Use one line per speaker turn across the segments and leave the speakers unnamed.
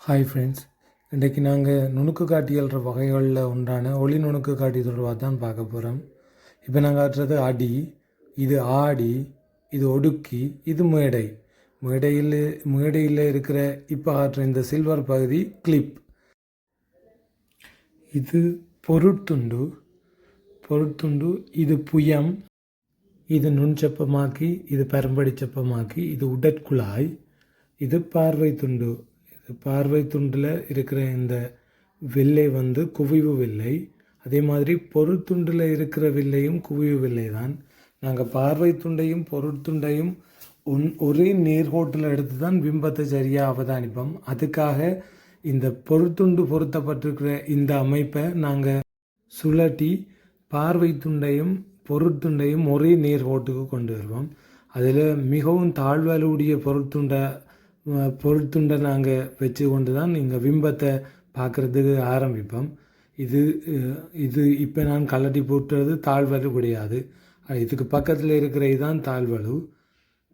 Hi friends இன்றைக்கி நாங்கள் நுணுக்கு காட்டியல்ற வகைகளில் உண்டான ஒளி நுணுக்கு காட்டி தொடர்பாக தான் பார்க்க போகிறோம் இப்போ நாங்கள் காட்டுறது அடி இது ஆடி இது ஒடுக்கி இது மேடை. மேடையில் மேடையில் இருக்கிற இப்போ காட்டுற இந்த சில்வர் பகுதி கிளிப் இது பொருட்துண்டு. பொருட்துண்டு இது புயம் இது நுண்செப்பமாக்கி இது பரம்படி செப்பமாக்கி இது உடற்குழாய் இது பார்வை துண்டு பார்வை துண்டில் இருக்கிற இந்த வில்லை வந்து குவிவு வில்லை. அதே மாதிரி பொருத்துண்டில் இருக்கிற வில்லையும் குவிவு வில்லை தான். நாங்கள் பார்வை துண்டையும் பொருட்துண்டையும் ஒன் ஒரே நேர்கோட்டில் எடுத்து தான் பிம்பத்தை சரியாக அவதானிப்போம். அதுக்காக இந்த பொருத்துண்டு பொருத்தப்பட்டிருக்கிற இந்த அமைப்பை நாங்கள் சுழட்டி பார்வை துண்டையும் பொருட்துண்டையும் ஒரே நேர்கோட்டுக்கு கொண்டு வருவோம். அதில் மிகவும் தாழ்வலுடைய பொருட்துண்டை பொருத்துண்டை பொருட்துண்டை நாங்கள் வச்சு கொண்டு தான் இங்கே பிம்பத்தை பார்க்குறதுக்கு ஆரம்பிப்போம். இது இது இப்போ நான் கலட்டி போட்டுறது தாழ்வலு கிடையாது. இதுக்கு பக்கத்தில் இருக்கிற இதுதான் தாழ்வலு.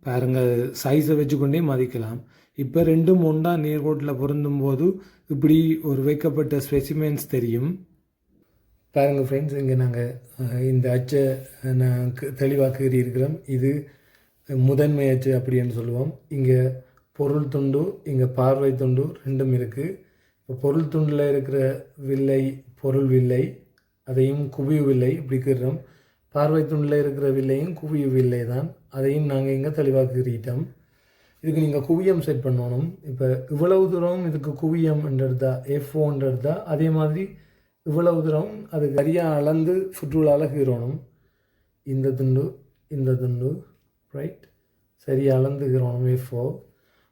பாருங்கள் சைஸை வச்சுக்கொண்டே மதிக்கலாம். இப்போ ரெண்டும் ஒன்றா நேர்கோட்டில் பொருந்தும் போது இப்படி ஒரு வைக்கப்பட்ட ஸ்பெசிமென்ஸ் தெரியும். பாருங்கள் ஃப்ரெண்ட்ஸ் இங்கே நாங்கள் இந்த அச்சை நான் தெளிவாக இது முதன்மை அச்சு அப்படின்னு சொல்லுவோம். இங்கே பொருள் துண்டு இங்கே பார்வை துண்டு ரெண்டும் இருக்குது இப்போ பொருள் துண்டில் இருக்கிற வில்லை பொருள் வில்லை அதையும் குவிய வில்லை இப்படி கீறோம் பார்வை துண்டில் இருக்கிற வில்லையும் குவிய வில்லை தான். அதையும் நாங்கள் இங்கே தெளிவாக கீறிட்டோம் இதுக்கு நீங்கள் குவியம் செட் பண்ணணும். இப்போ இவ்வளவு தூரம் இதுக்கு குவியம் என்றதா எஃப் அதே மாதிரி இவ்வளவு தூரம் அது சரியாக அளந்து சுற்றுலாவில் கீறணும். இந்த துண்டு இந்த துண்டு ரைட் சரியாக அளந்து கீறணும் எஃப்ஓ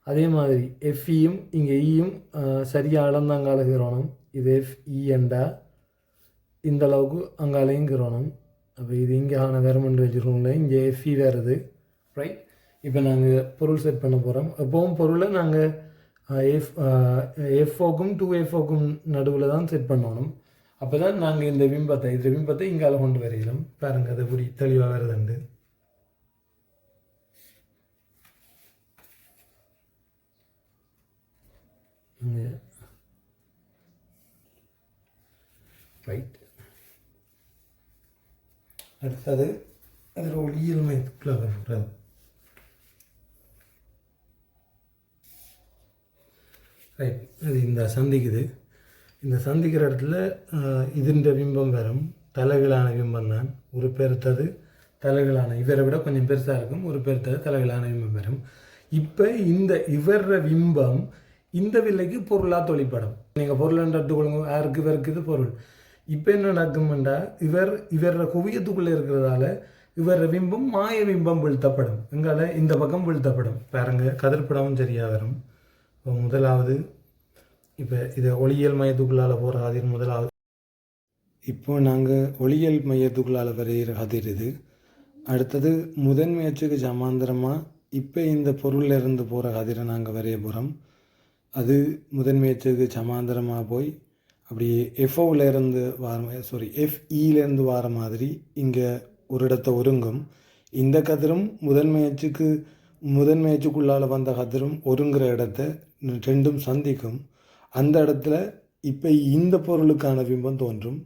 அதே மாதிரி எஃப்இயும் இங்கே ஈயும் சரியாக அளந்தாங்கால கிரோணம் இது எஃப் இ அண்டா இந்த அளவுக்கு அங்காலையும் கிரோணம் அப்போ இது இங்கே ஆன வேறுமெண்டு வச்சுருக்கோம்ல இங்கே எஃப்இ e வருது ரைட் இப்போ நாங்கள் பொருள் செட் பண்ண போகிறோம் எப்போவும் பொருளை நாங்கள் எஃப் எஃப்ஓக்கும் டூ எஃப்ஓக்கும் நடுவில் தான் செட் பண்ணணும். அப்போ தான் நாங்கள் இந்த விம்பத்தை இந்த விம்பத்தை இங்கால கொண்டு வரையிலும் பாருங்கள் அது புரிய தெளிவாக வருதுண்டு. ரைட் அடுத்தது அதில் ஒளியியல் வருகிறது ரைட் அது இந்த சந்திக்குது. இந்த சந்திக்கிற இடத்துல இதுன்ற பிம்பம் வரும் தலைகளான பிம்பம் தான். ஒரு பெருத்தது தலைகளான இவரை விட கொஞ்சம் பெருசாக இருக்கும். ஒரு பெருத்தது தலைகளான பிம்பம் வரும் இப்போ இந்த இவர பிம்பம் இந்த வில்லைக்கு பொருளாக தொழிற்படும். நீங்கள் பொருள் எடுத்துக்கொள்ளுங்க. யாருக்கு இவருக்கு இது பொருள்? இப்போ என்ன நடக்கும்டா இவர் இவர குவியத்துக்குள்ளே இருக்கிறதால இவர பிம்பம் மாய பிம்பம் வீழ்த்தப்படும். எங்களால் இந்த பக்கம் வீழ்த்தப்படும். பாருங்க கதிர்படமும் சரியாக வரும். இப்போ முதலாவது இப்போ இதை ஒளியியல் மையத்துக்குள்ளால் போகிற அதிர் முதலாவது. இப்போ நாங்கள் ஒளியியல் மையத்துக்குள்ளால் வரைகிற அதிர் இது. அடுத்தது முதன்மை அச்சுக்கு இப்போ இந்த பொருள்ல இருந்து போகிற கதிரை நாங்கள் வரைய போகிறோம் அது முதன்மயச்சுக்கு சமாந்தரமாக போய் அப்படியே எஃப்ஓவில் இருந்து வர சாரி எஃப்இலேருந்து வர மாதிரி இங்கே ஒரு இடத்த ஒருங்கும். இந்த கதிரும் முதன்மை அச்சுக்கு முதன்மை வந்த கதிரும் ஒருங்குற இடத்த ரெண்டும் சந்திக்கும். அந்த இடத்துல இப்போ இந்த பொருளுக்கான பிம்பம் தோன்றும்.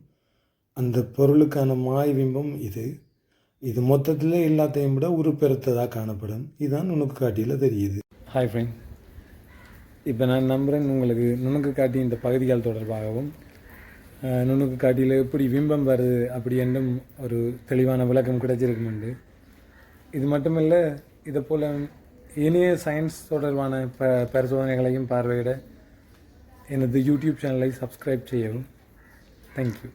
அந்த பொருளுக்கான மாய் பிம்பம் இது. இது மொத்தத்தில் எல்லாத்தையும் விட உருப்பெருத்ததாக காணப்படும். இதுதான் உனக்கு காட்டியில் தெரியுது. ஹாய் ஃப்ரெண்ட் இப்போ நான் நம்புகிறேன் உங்களுக்கு நுணுக்கு காட்டி இந்த பகுதிகள் தொடர்பாகவும் நுணுக்கு காட்டியில் எப்படி பிம்பம் வருது அப்படி என்றும் ஒரு தெளிவான விளக்கம் கிடைச்சிருக்குமெண்டு இது மட்டுமல்ல இதை போல் இனிய சயின்ஸ் தொடர்பான ப பரிசோதனைகளையும் பார்வையிட எனது யூடியூப் சேனலை சப்ஸ்கிரைப் செய்யவும். தேங்க்யூ